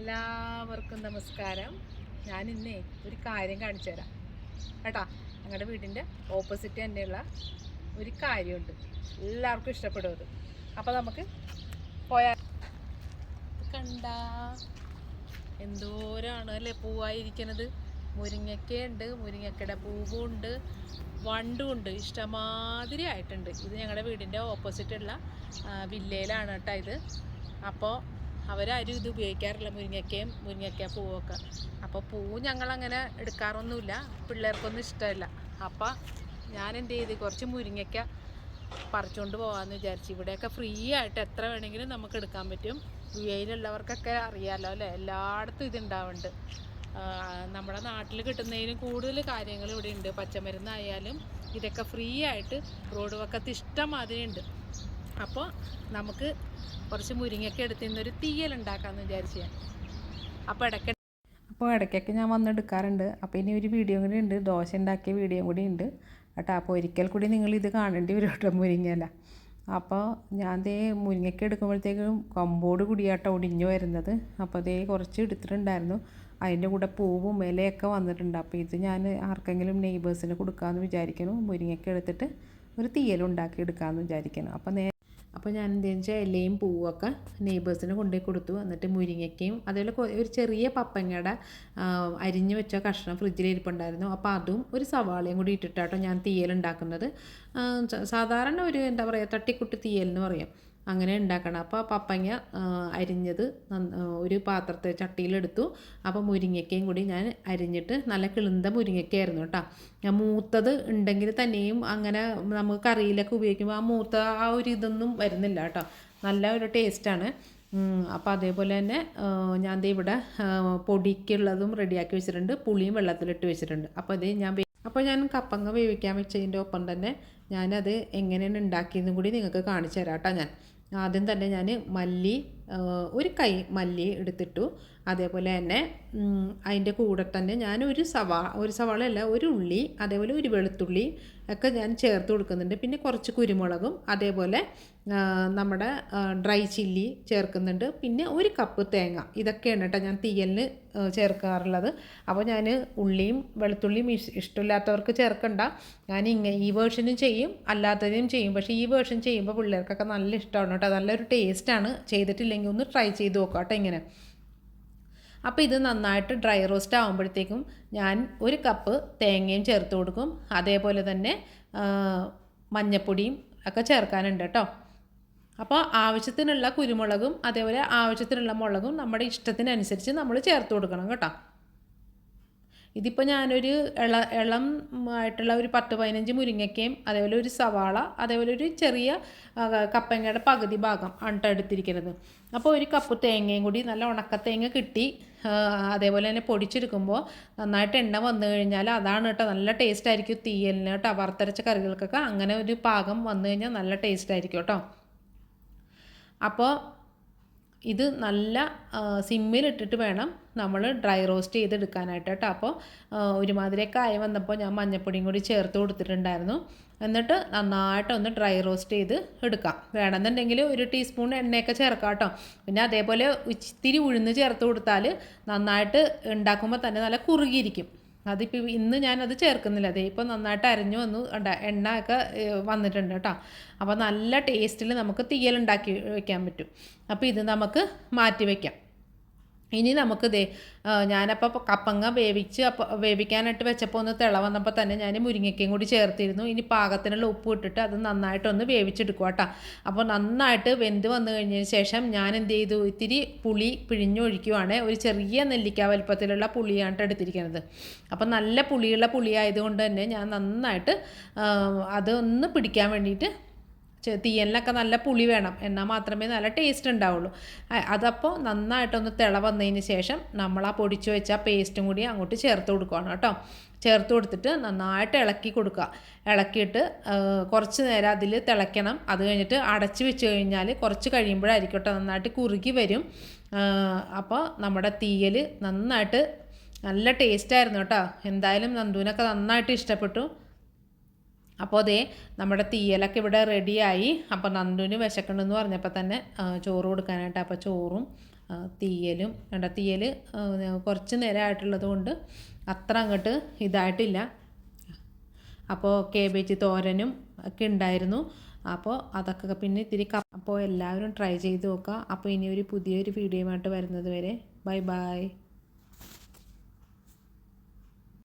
എല്ലാവർക്കും നമസ്കാരം. ഞാൻ ഇന്നേ ഒരു കാര്യം കാണിച്ചു തരാം. കേട്ടാ ഞങ്ങളുടെ വീടിന്റെ ഓപ്പോസിറ്റ് തന്നെയുള്ള ഒരു കാര്യമുണ്ട്. എല്ലാവർക്കും ഇഷ്ടപ്പെടും അത് അപ്പോൾ നമുക്ക് പോയാൽ കണ്ട? എന്തോരാണ് അല്ലേ പൂവായിരിക്കണത്? മുരിങ്ങയ്ക്കയുണ്ട് മുരിങ്ങക്കയുടെ പൂവുണ്ട് വണ്ടുമുണ്ട് ഇഷ്ടമാതിരി ആയിട്ടുണ്ട്. ഇത് ഞങ്ങളുടെ വീടിന്റെ ഓപ്പോസിറ്റുള്ള വില്ലയിലാണ് കേട്ടോ ഇത്. അപ്പോൾ അവരാരും ഇത് ഉപയോഗിക്കാറില്ല. മുരിങ്ങയ്ക്കയും മുരിങ്ങയ്ക്ക പൂവൊക്കെ. അപ്പോൾ പൂ ഞങ്ങളങ്ങനെ എടുക്കാറൊന്നുമില്ല. പിള്ളേർക്കൊന്നും ഇഷ്ടമല്ല. അപ്പോൾ ഞാൻ എന്ത് ചെയ്ത് കുറച്ച് മുരിങ്ങയ്ക്ക പറിച്ചുകൊണ്ട് പോകാമെന്ന് വിചാരിച്ചു. ഇവിടെയൊക്കെ ഫ്രീ ആയിട്ട് എത്ര വേണമെങ്കിലും നമുക്ക് എടുക്കാൻ പറ്റും. യു എയിലുള്ളവർക്കൊക്കെ അറിയാമല്ലോ അല്ലേ? എല്ലായിടത്തും ഇതുണ്ടാവുന്നുണ്ട്. നമ്മുടെ നാട്ടിൽ കിട്ടുന്നതിനും കൂടുതൽ കാര്യങ്ങൾ ഇവിടെ ഉണ്ട്. പച്ചമരുന്നായാലും ഇതൊക്കെ ഫ്രീ ആയിട്ട് റോഡ് വക്കത്ത് ഇഷ്ടം ഉണ്ട്. അപ്പോൾ നമുക്ക് കുറച്ച് മുരിങ്ങയ്ക്ക് എടുത്തു നിന്നൊരു തീയൽ ഉണ്ടാക്കാമെന്ന് വിചാരിച്ചു ഞാൻ. അപ്പോൾ ഇടയ്ക്ക് അപ്പോൾ ഇടയ്ക്കൊക്കെ ഞാൻ വന്നെടുക്കാറുണ്ട് അപ്പോൾ ഇനി ഒരു വീഡിയോ കൂടി ഉണ്ട്. ദോശ ഉണ്ടാക്കിയ വീഡിയോ കൂടി ഉണ്ട്. കേട്ടോ അപ്പോൾ ഒരിക്കൽ കൂടി നിങ്ങൾ ഇത് കാണേണ്ടി വരും കേട്ടോ മുരിങ്ങയില. അപ്പോൾ ഞാൻ ദേ മുരിങ്ങയ്ക്ക് എടുക്കുമ്പോഴത്തേക്കും കമ്പോട് കൂടിയാട്ടോ ഒടിഞ്ഞു വരുന്നത്. അപ്പോൾ ദേ കുറച്ച് എടുത്തിട്ടുണ്ടായിരുന്നു. അതിന്റെ കൂടെ പൂവും ഇലയൊക്കെ വന്നിട്ടുണ്ട്. അപ്പോൾ ഇത് ഞാൻ ആർക്കെങ്കിലും നെയ്ബേഴ്സിന് കൊടുക്കാമെന്ന് വിചാരിക്കുന്നു. മുരിങ്ങയ്ക്ക് എടുത്തിട്ട് ഒരു തീയലുണ്ടാക്കി എടുക്കാമെന്ന് വിചാരിക്കുന്നു. അപ്പോൾ നേ അപ്പോൾ ഞാൻ എന്തെന്ന് വെച്ചാൽ ഇലയും പൂവൊക്കെ നെയ്ബേഴ്സിന് കൊണ്ടുപോയി കൊടുത്തു. എന്നിട്ട് മുരിങ്ങയ്ക്കയും അതേപോലെ ഒരു ചെറിയ പപ്പങ്ങയുടെ അരിഞ്ഞു വെച്ച കഷ്ണം ഫ്രിഡ്ജിൽ ഇരിപ്പുണ്ടായിരുന്നു. അപ്പോൾ അതും ഒരു സവാളയും കൂടി ഇട്ടിട്ടാട്ടോ ഞാൻ തീയൽ ഉണ്ടാക്കുന്നത്. സാധാരണ ഒരു എന്താ പറയുക തട്ടിക്കുട്ടി തീയൽ എന്ന് പറയും. അങ്ങനെ ഉണ്ടാക്കണം. അപ്പോൾ പപ്പങ്ങ അരിഞ്ഞത് ഒരു പാത്രത്തെ ചട്ടിയിലെടുത്തു. അപ്പോൾ മുരിങ്ങയ്ക്കയും കൂടി ഞാൻ അരിഞ്ഞിട്ട് നല്ല കിളുന്ത മുരിങ്ങയ്ക്കായിരുന്നു കേട്ടോ. ഞാൻ മൂത്തത് ഉണ്ടെങ്കിൽ തന്നെയും അങ്ങനെ നമുക്ക് കറിയിലൊക്കെ ഉപയോഗിക്കുമ്പോൾ ആ മൂത്ത ആ ഒരു ഇതൊന്നും വരുന്നില്ല കേട്ടോ. നല്ല ഒരു ടേസ്റ്റാണ് അപ്പോൾ അതേപോലെ തന്നെ ഞാൻ ദേ ഇവിടെ പൊടിക്കുള്ളതും റെഡിയാക്കി വെച്ചിട്ടുണ്ട്. പുളിയും വെള്ളത്തിലിട്ട് വെച്ചിട്ടുണ്ട്. അപ്പോൾ അത് ഞാൻ അപ്പോൾ ഞാൻ കപ്പങ്ങ വേവിക്കാൻ വെച്ചതിന്റെ ഒപ്പം തന്നെ ഞാനത് എങ്ങനെയാണ് ഉണ്ടാക്കിയതെന്നും കൂടി നിങ്ങൾക്ക് കാണിച്ചു തരാം കേട്ടോ ഞാൻ. ആദ്യം തന്നെ ഞാൻ മല്ലി ഒരു കൈ മല്ലി എടുത്തിട്ടു. അതേപോലെ തന്നെ അതിന്റെ കൂടെ തന്നെ ഞാൻ ഒരു സവാ ഒരു സവാള അല്ല ഒരു ഉള്ളി അതേപോലെ ഒരു വെളുത്തുള്ളി ഒക്കെ ഞാൻ ചേർത്ത് കൊടുക്കുന്നുണ്ട്. പിന്നെ കുറച്ച് കുരുമുളകും അതേപോലെ നമ്മുടെ ഡ്രൈ ചില്ലി ചേർക്കുന്നുണ്ട്. പിന്നെ ഒരു കപ്പ് തേങ്ങ ഇതൊക്കെയാണ് കേട്ടോ ഞാൻ തീയലിന് ചേർക്കാറുള്ളത്. അപ്പോൾ ഞാൻ ഉള്ളിയും വെളുത്തുള്ളിയും ഇഷ്- ഇഷ്ടമില്ലാത്തവർക്ക് ചേർക്കണ്ട. ഞാൻ ഇങ്ങനെ ഈ വേർഷനും ചെയ്യും അല്ലാത്തതിനും ചെയ്യും. പക്ഷേ ഈ വേർഷൻ ചെയ്യുമ്പോൾ പിള്ളേർക്കൊക്കെ നല്ല ഇഷ്ടമാണ് കേട്ടോ. നല്ലൊരു ടേസ്റ്റാണ് ചെയ്തിട്ടില്ലെങ്കിൽ ഒന്ന് ട്രൈ ചെയ്ത് നോക്കാം കേട്ടോ ഇങ്ങനെ. അപ്പോൾ ഇത് നന്നായിട്ട് ഡ്രൈ റോസ്റ്റ് ആകുമ്പോഴത്തേക്കും ഞാൻ ഒരു കപ്പ് തേങ്ങയും ചേർത്ത് കൊടുക്കും. അതേപോലെ തന്നെ മഞ്ഞപ്പൊടിയും ഒക്കെ ചേർക്കാനുണ്ട് കേട്ടോ അപ്പോൾ ആവശ്യത്തിനുള്ള കുരുമുളകും അതേപോലെ ആവശ്യത്തിനുള്ള മുളകും നമ്മുടെ ഇഷ്ടത്തിനനുസരിച്ച് നമ്മൾ ചേർത്ത് കൊടുക്കണം കേട്ടോ. ഇതിപ്പോൾ ഞാനൊരു ഇള ഇളം ആയിട്ടുള്ള ഒരു പത്ത് പതിനഞ്ച് മുരിങ്ങയ്ക്കയും അതേപോലെ ഒരു സവാള അതേപോലെ ഒരു ചെറിയ കപ്പങ്ങയുടെ പകുതി ഭാഗം ആണ് എടുത്തിരിക്കുന്നത്. അപ്പോൾ ഒരു കപ്പ് തേങ്ങയും കൂടി നല്ല ഉണക്ക തേങ്ങ കിട്ടി അതേപോലെ തന്നെ പൊടിച്ചെടുക്കുമ്പോൾ നന്നായിട്ട് എണ്ണ വന്നു കഴിഞ്ഞാൽ അതാണ് കേട്ടോ നല്ല ടേസ്റ്റ് ആയിരിക്കും തീയലിന് കേട്ടോ വറുത്തരച്ച കറികൾക്കൊക്കെ അങ്ങനെ ഒരു പാകം വന്നു കഴിഞ്ഞാൽ നല്ല ടേസ്റ്റ് ആയിരിക്കും കേട്ടോ അപ്പോൾ ഇത് നല്ല സിമ്മിലിട്ടിട്ട് വേണം നമ്മൾ ഡ്രൈ റോസ്റ്റ് ചെയ്തെടുക്കാനായിട്ട് കേട്ടോ. അപ്പോൾ ഒരുമാതിരി കായ വന്നപ്പോൾ ഞാൻ മഞ്ഞപ്പൊടിയും കൂടി ചേർത്ത് കൊടുത്തിട്ടുണ്ടായിരുന്നു. എന്നിട്ട് നന്നായിട്ട് ഒന്ന് ഡ്രൈ റോസ്റ്റ് ചെയ്ത് എടുക്കാം. വേണമെന്നുണ്ടെങ്കിൽ ഒരു ടീസ്പൂൺ എണ്ണയൊക്കെ ചേർക്കാം കേട്ടോ. പിന്നെ അതേപോലെ ഇത്തിരി ഉഴുന്ന് ചേർത്ത് കൊടുത്താൽ നന്നായിട്ട് ഉണ്ടാക്കുമ്പോൾ തന്നെ നല്ല കുറുകിയിരിക്കും. അതിപ്പോൾ ഇന്ന് ഞാനത് ചേർക്കുന്നില്ല. അതേ ഇപ്പോൾ നന്നായിട്ട് അരഞ്ഞു വന്നു. എണ്ണ ഒക്കെ വന്നിട്ടുണ്ട് കേട്ടോ. അപ്പോൾ നല്ല ടേസ്റ്റിൽ നമുക്ക് തീയലുണ്ടാക്കി വയ്ക്കാൻ പറ്റും. അപ്പോൾ ഇത് നമുക്ക് മാറ്റി വയ്ക്കാം ഇനി നമുക്ക് ദേ ഞാനപ്പോൾ കപ്പങ്ങ വേവിച്ച് അപ്പോൾ വേവിക്കാനായിട്ട് വെച്ചപ്പോൾ ഒന്ന് തിള വന്നപ്പോൾ തന്നെ ഞാൻ മുരിങ്ങയ്ക്കയും കൂടി ചേർത്തിരുന്നു. ഇനി പാകത്തിനുള്ള ഉപ്പ് ഇട്ടിട്ട് അത് നന്നായിട്ടൊന്ന് വേവിച്ചെടുക്കുക കേട്ടോ അപ്പോൾ നന്നായിട്ട് വെന്ത് വന്നു കഴിഞ്ഞതിന് ശേഷം ഞാൻ എന്ത് ചെയ്തു? ഇത്തിരി പുളി പിഴിഞ്ഞൊഴിക്കുവാണ് ഒരു ചെറിയ നെല്ലിക്ക വലിപ്പത്തിലുള്ള പുളിയാണ് എടുത്തിരിക്കുന്നത്. അപ്പോൾ നല്ല പുളിയുള്ള പുളി ആയതുകൊണ്ട് തന്നെ ഞാൻ നന്നായിട്ട് അതൊന്ന് പിടിക്കാൻ വേണ്ടിയിട്ട് തീയലിനൊക്കെ നല്ല പുളി വേണം. എന്നാൽ മാത്രമേ നല്ല ടേസ്റ്റ് ഉണ്ടാവുള്ളൂ. അതപ്പോൾ നന്നായിട്ടൊന്ന് തിള വന്നതിന് ശേഷം നമ്മൾ ആ പൊടിച്ച് വെച്ച പേസ്റ്റും കൂടി അങ്ങോട്ട് ചേർത്ത് കൊടുക്കുകയാണ് കേട്ടോ. ചേർത്ത് കൊടുത്തിട്ട് നന്നായിട്ട് ഇളക്കി കൊടുക്കുക. ഇളക്കിയിട്ട് കുറച്ച് നേരം അതിൽ തിളയ്ക്കണം. അത് കഴിഞ്ഞിട്ട് അടച്ച് വെച്ച് കഴിഞ്ഞാൽ കുറച്ച് കഴിയുമ്പോഴായിരിക്കും കേട്ടോ നന്നായിട്ട് കുറുകി വരും. അപ്പോൾ നമ്മുടെ തീയൽ നന്നായിട്ട് നല്ല ടേസ്റ്റായിരുന്നു കേട്ടോ. എന്തായാലും നന്ദുവിനൊക്കെ നന്നായിട്ട് ഇഷ്ടപ്പെട്ടു. അപ്പോൾ അതേ നമ്മുടെ തീയലൊക്കെ ഇവിടെ റെഡിയായി. അപ്പോൾ നന്ദുവിന് വിശക്കണമെന്ന് പറഞ്ഞപ്പോൾ തന്നെ ചോറ് കൊടുക്കാനായിട്ട് അപ്പോൾ ചോറും തീയലും വേണ്ട തീയൽ കുറച്ച് നേരമായിട്ടുള്ളത് കൊണ്ട് അത്ര അങ്ങോട്ട് ഇതായിട്ടില്ല. അപ്പോൾ കേബേജ് തോരനും ഒക്കെ ഉണ്ടായിരുന്നു. അപ്പോൾ അതൊക്കെ പിന്നെ ഇത്തിരി അപ്പോൾ എല്ലാവരും ട്രൈ ചെയ്ത് നോക്കുക അപ്പോൾ ഇനി ഒരു പുതിയൊരു വീഡിയോയുമായിട്ട് വരുന്നത് വരെ. Bye bye.